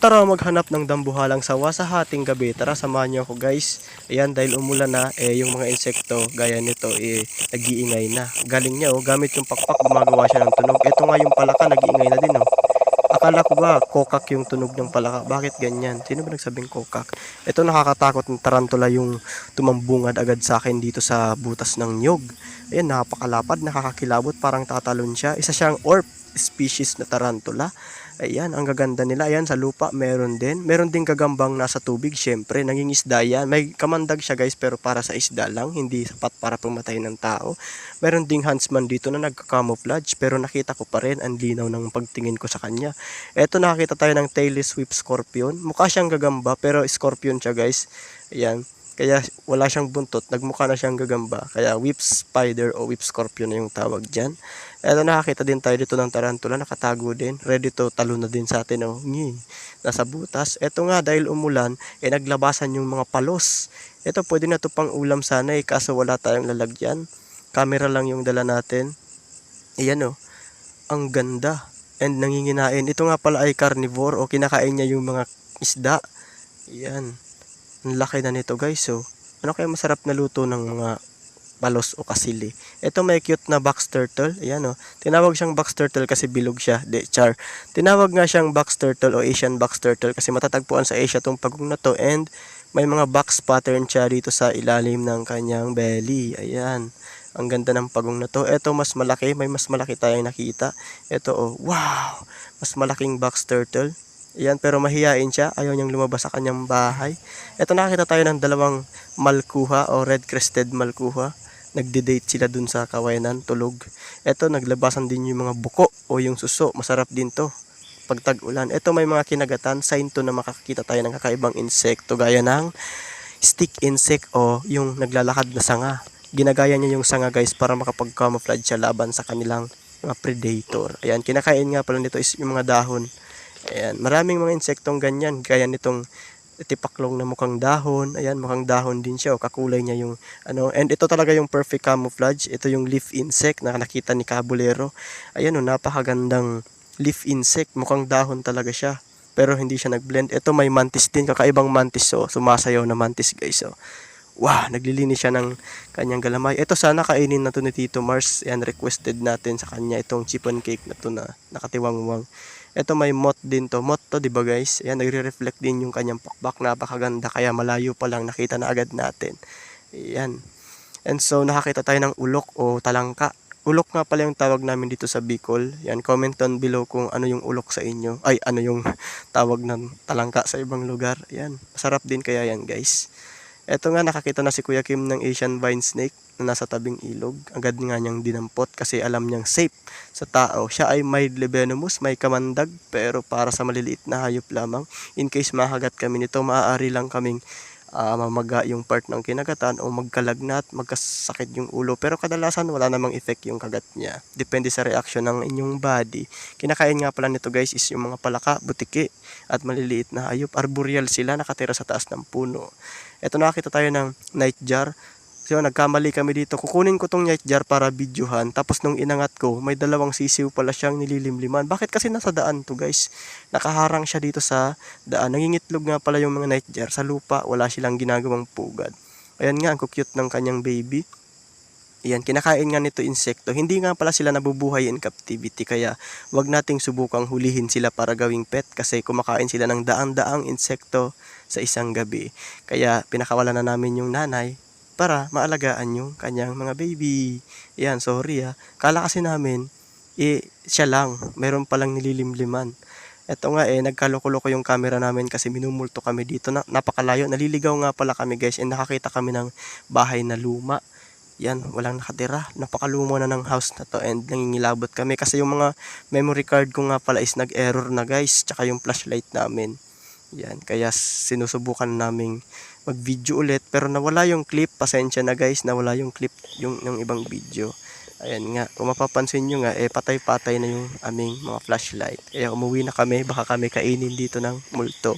Tara maghanap ng dambuhalang sawa sa hating gabi. Tara samahan niyo ako guys. Ayan dahil umulan na eh yung mga insekto gaya nito eh nag-iingay na. Galing niya oh gamit yung pakpak gumagawa siya ng tunog. Ito nga yung palaka nag-iingay na din oh. Akala ko ba kokak yung tunog ng palaka? Bakit ganyan? Sino ba nagsabing kokak? Ito nakakatakot ng tarantula yung tumambungad agad sa akin dito sa butas ng nyog. Ayan, napakalapad, nakakakilabot, parang tatalon siya. Isa siyang orp species na tarantula. Ayan, ang gaganda nila. Ayan, sa lupa meron din. Meron din kagambang nasa tubig, syempre. Naging isda yan. May kamandag siya guys, pero para sa isda lang. Hindi sapat para pumatay ng tao. Meron ding huntsman dito na nagka-camouflage, pero nakita ko pa rin ang linaw ng pagtingin ko sa kanya. Eto, nakakita tayo ng tailless whip scorpion. Mukha siyang gagamba, pero scorpion siya guys. Ayan. Kaya wala siyang buntot, nagmukha na siyang gagamba. Kaya whip spider o whip scorpion na yung tawag dyan. Eto nakakita din tayo dito ng tarantula, nakatago din. Ready to talo na din sa atin. Oh. Ngi, nasa butas. Eto nga dahil umulan, eh naglabasan yung mga palos. Eto pwede na to pang ulam sana eh, kaso wala tayong lalagyan. Camera lang yung dala natin. Ayan oh, ang ganda. And nanginginain. Ito nga pala ay carnivore o kinakain niya yung mga isda. Ayan. Ang laki na nito guys. So, ano kaya masarap na luto ng mga palos o kasili. Ito may cute na box turtle. Ayan o. Tinawag siyang box turtle kasi bilog siya. De, char. Tinawag nga siyang box turtle o Asian box turtle kasi matatagpuan sa Asia tong pagong na to. And may mga box pattern siya dito sa ilalim ng kanyang belly. Ayan. Ang ganda ng pagong na to. Ito mas malaki. May mas malaki tayong nakita. Ito oh. Wow! Mas malaking box turtle. Ayan, pero mahihain siya. Ayaw niyang lumabas sa kanyang bahay. Ito nakita tayo ng dalawang malkuha o red-crested malkuha. Nagde-date sila dun sa kawayanan, tulog. Ito, naglabasan din yung mga buko o yung suso. Masarap din to pag tag-ulan. Ito may mga kinagatan, sign to na makakita tayo ng kakaibang insekto gaya ng stick insect o yung naglalakad na sanga. Ginagaya niya yung sanga guys para makapag-camouflage siya laban sa kanilang mga predator. Ayan, kinakain nga pala nito is yung mga dahon. Ayan, maraming mga insektong ganyan, gaya nitong tipaklong na mukhang dahon. Ayan, mukhang dahon din siya. O, kakulay niya yung ano. And ito talaga yung perfect camouflage. Ito yung leaf insect na nakita ni Cabulero. Ayan o, napakagandang leaf insect. Mukhang dahon talaga siya. Pero hindi siya nag-blend. Ito may mantis din. Kakaibang mantis. So, sumasayaw na mantis guys. So, wow, naglilinis siya ng kanyang galamay. Ito sana kainin na to ni Tito Mars. Yan, requested natin sa kanya itong chiffon cake na to na nakatiwangwang. Ito may moth din to. Moth to, di ba guys? Ayan, nagre-reflect din yung kanyang pakbak. Napakaganda. Kaya malayo pa lang nakita na agad natin. Ayan. And so, nakakita tayo ng ulok o talangka. Ulok nga pala yung tawag namin dito sa Bicol. Yan, comment down below kung ano yung ulok sa inyo. Ay, ano yung tawag ng talangka sa ibang lugar. Yan, masarap din kaya yan guys. Ito nga nakakita na si Kuya Kim ng Asian vine snake na nasa tabing ilog. Agad nga niyang dinampot kasi alam niyang safe sa tao. Siya ay mildly venomous, may kamandag pero para sa maliliit na hayop lamang. In case mahagat kami nito, maaari lang kaming ah, mamaga yung part ng kinagatan o magkalagnat, magkasakit yung ulo. Pero kadalasan wala namang effect yung kagat niya. Depende sa reaction ng inyong body. Kinakain nga pala nito guys is yung mga palaka, butiki at maliliit na hayop. Arboreal sila, nakatira sa taas ng puno. Ito nakakita tayo ng night So nagkamali kami dito. Kukunin ko tong night jar para videohan. Tapos nung inangat ko, may dalawang sisiw pala siyang nililimliman. Bakit kasi nasa daan to guys? Nakaharang siya dito sa daan. Nangingitlog nga pala yung mga night jar. Sa lupa, wala silang ginagawang pugad. Ayan nga, ang cute ng kanyang baby. Ayan, kinakain nga nito insekto. Hindi nga pala sila nabubuhay in captivity. Kaya wag nating subukang hulihin sila para gawing pet. Kasi kumakain sila ng daang-daang insekto sa isang gabi. Kaya pinakawalan na namin yung nanay para maalagaan yung kanyang mga baby. Ayan, sorry ah. Kala kasi namin, eh, siya lang. Meron palang nililimliman. Ito nga eh, nagkaloko-loko yung camera namin kasi minumulto kami dito. Na, napakalayo. Naliligaw nga pala kami guys. And nakakita kami ng bahay na luma. Yan, walang nakatira. Napakaluma na ng house na to and nangingilabot kami kasi yung mga memory card ko nga pala is nag-error na guys. Tsaka yung flashlight namin. Yan, kaya sinusubukan naming mag-video ulit pero nawala yung clip. Pasensya na guys, nawala yung clip yung, yung ibang video. Ayan nga, kung mapapansin nyo nga, eh patay-patay na yung aming mga flashlight. Kaya umuwi na kami, baka kami kainin dito ng multo.